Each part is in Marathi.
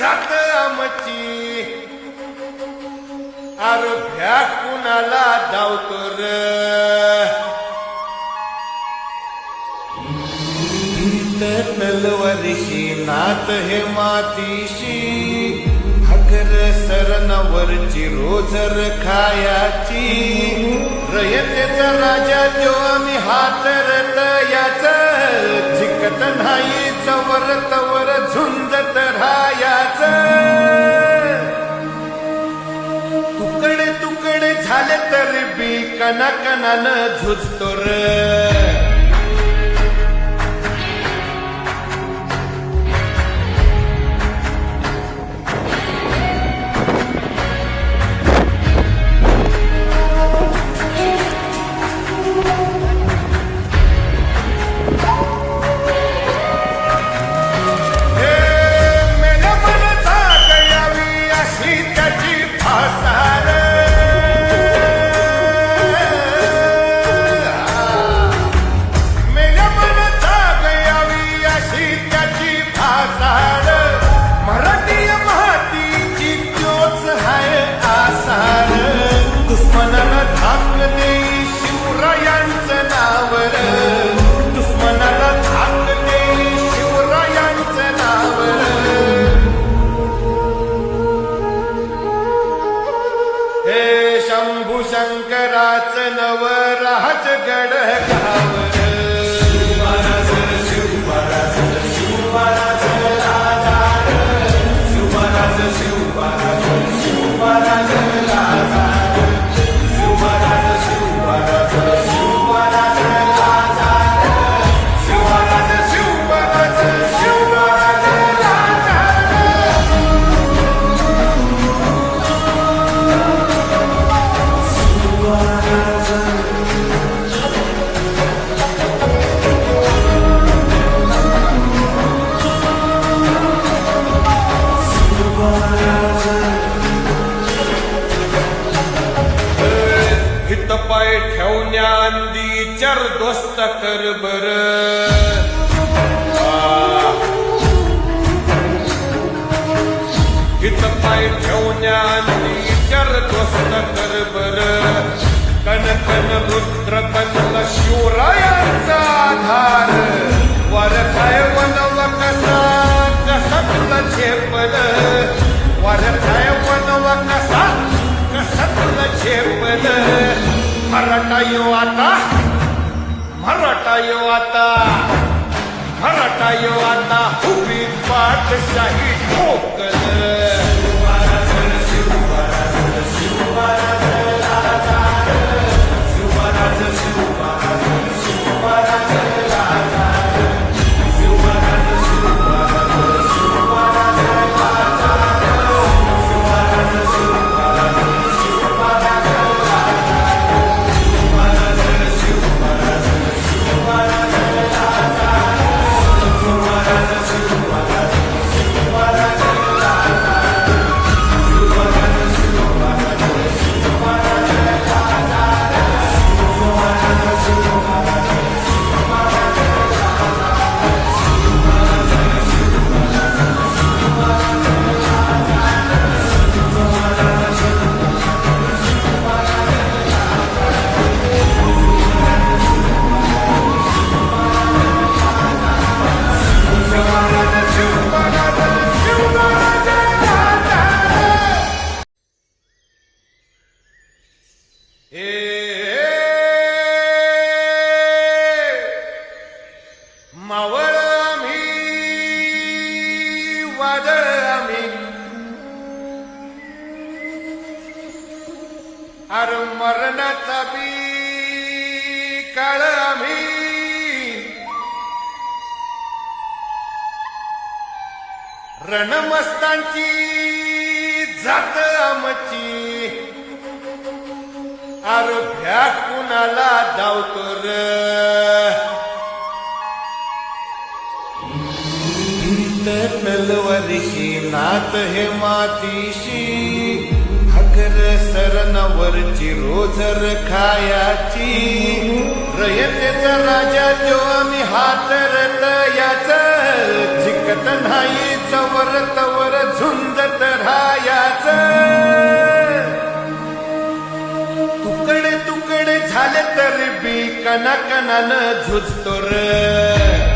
जात आमची अरभ्या कुणाला धावतो तलवरशी नात हे मातीशी. अगर सरणावरची रोजर खायाची. रयतेचा राजा जो आम्ही हातरत याच झिकत नाही चवर तवर झुंजत राहायाच तुकडे तुकडे झाले तरी बी कना कनानं झुजतो र. पाय ठेवण्याआधी चर दोस्त कर बर. हित पाय ठेवण्याआधी चर दोस्त कर बर. कन कन रुद्र कनल शिवरायांचा आधार. वर काय वनव कसा कसा झेपल. वर काय वनव कसा कसा झेपल. मराठा यो आता. मराठा यो आता. मराठा यो आता. उभी पाठशाही ठोकल. अर भ्या कुणाला धावतो र? नात हे मातीशी हक भाकर सरनवरची रोजर खायाची. रयतेचा राजा जो आम्ही हातरत याच जिकत नाही चवर तवर झुंजत राहायाच. झाले तरी बी कना कनानं झुजतो र.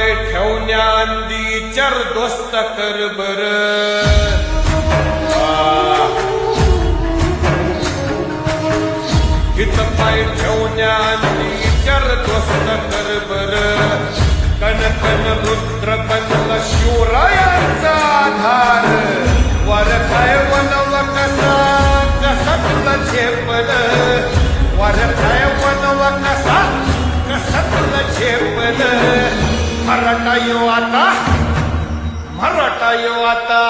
हित पाय ठेवण्याआंदी चर दोस्त कर बर. हित पाय ठेवण्याआंदी चर दोस्त कर बर. कन कन रुद्र बनल शिवरायांचा आधार. वर काय बनव कसा कसा झेपल? वर काय बनव कसा कसा झेपल? मराठा यो आता. मराठा यो आता.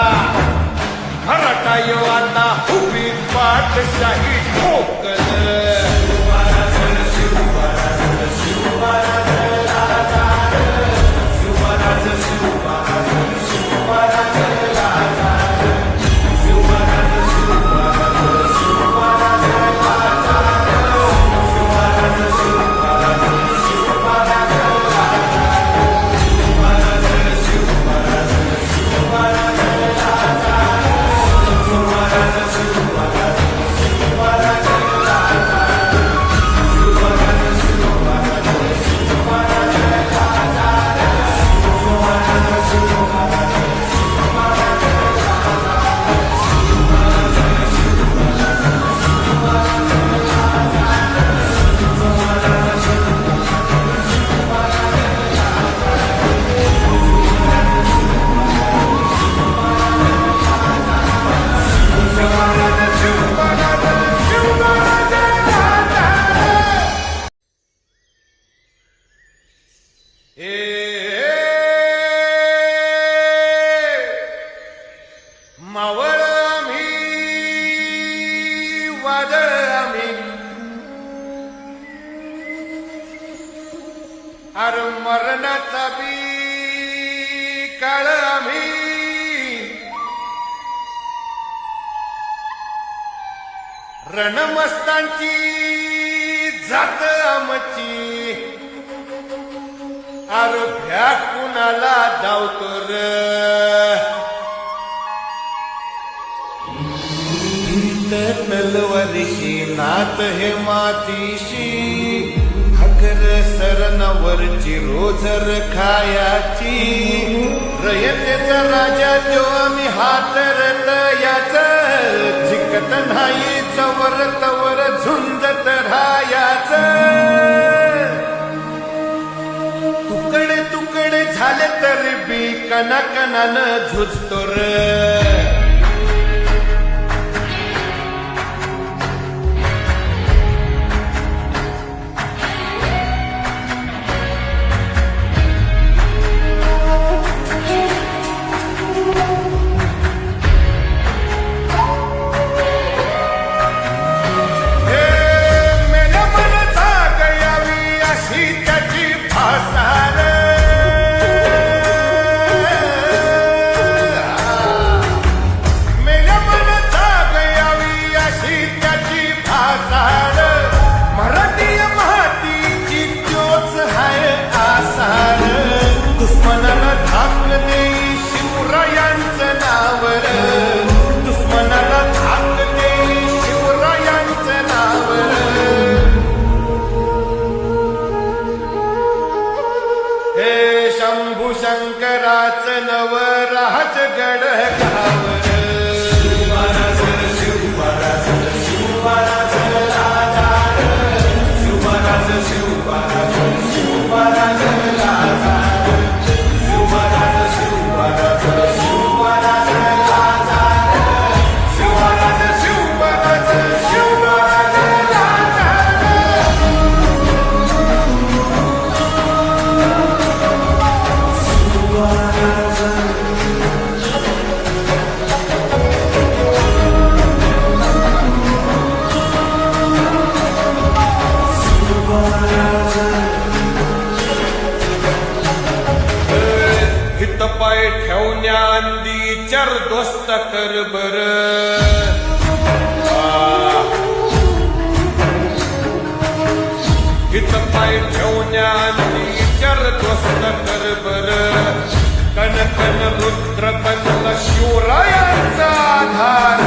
मराठा यो आता. उभी पाठशाही ठोकल. अर भ्या कुणाला धावतो र? तलवारीशी नात हे मातीशी. भाकर सरनवरची रोजर खायाची रयतेचा राजा जो आम्ही हातरत याच जिकत नाही चवर तवर झुंजत राहायाच. तुकडे झाले तरी बी कना कनानं झुजतो र. पाय ठेवण्या अंदी चर कर बर. हित पाय ठेवण्या अंदी चर कर बर. कन कन रुद्र बनल शिवरायांचा आधार.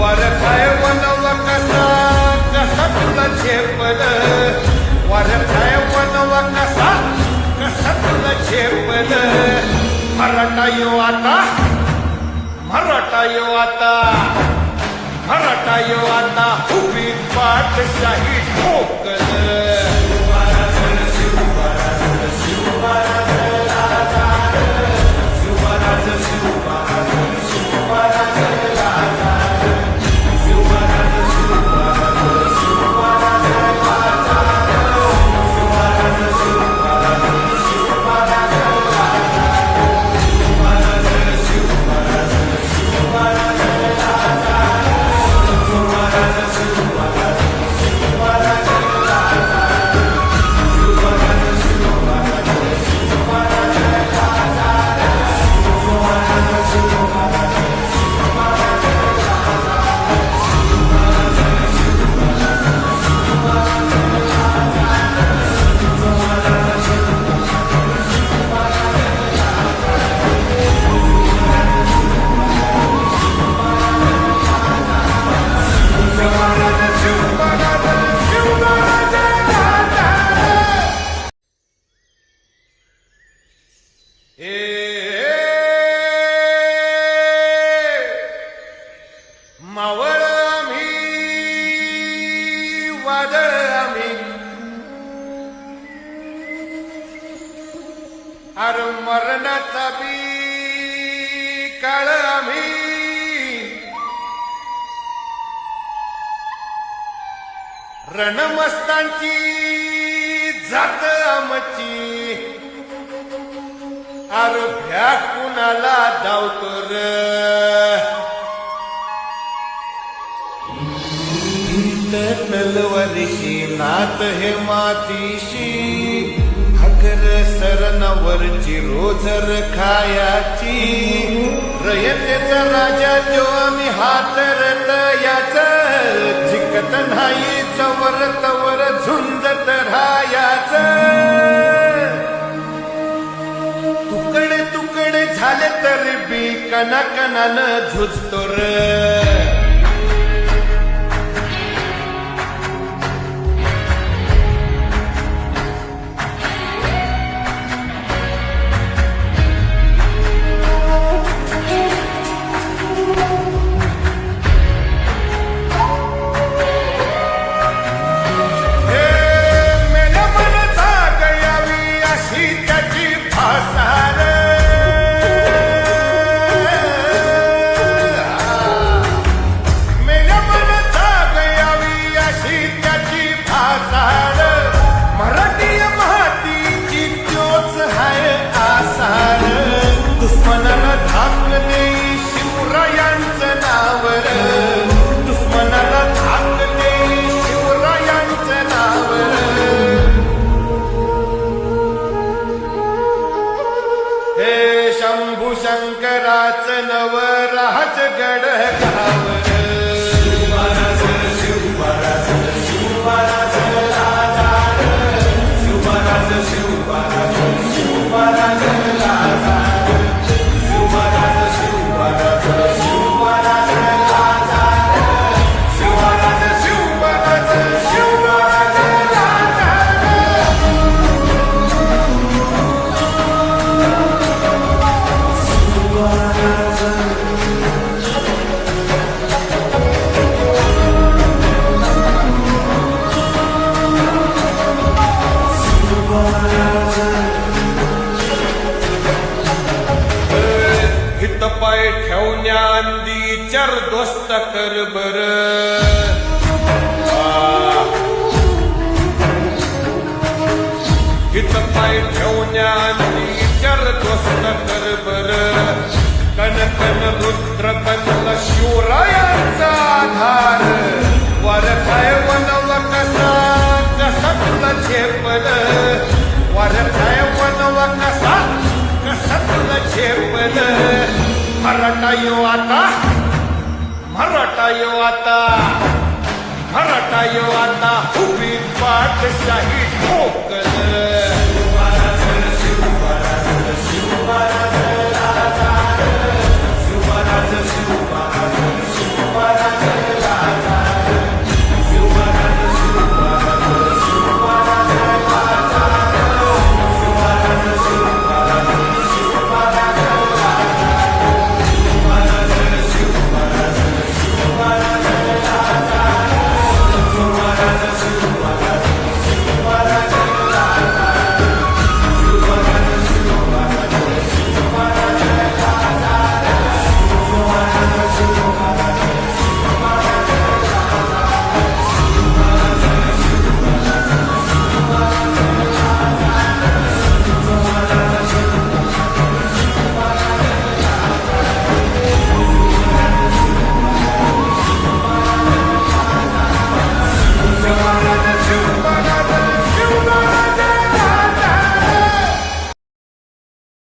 वर काय बनव कसा कसा झेपल? वर काय बनव कसा कसा झेपल? मराठा यो आता. मराठा यो आता. मराठा यो आता. उभी पाठशाही ठोकल Hey. कुणाला धावतो र? नात हे मातीशी हकर सरनवरची रोजर खायाची. रयतेचा राजा जो आम्ही हातरत याच जिकत नाही चवर तवर झुंजत राहायाच. झाले तरी बी कना कनानं झुजतो र. पाय ठेवण्या अंदी चर दोस्त कर बर. हित पाय ठेवण्या अंदी चर दोस्त कर बर. कन कन रुद्र कनल शिवरायांचा आधार. वर काय वनव कसा कसा तुला झेपल? वर काय वनव कसा कसा तुला झेपल? मराठा यो आता. मराठा यो आता. मराठा यो आता. उभी पाठशाही ठोक हो.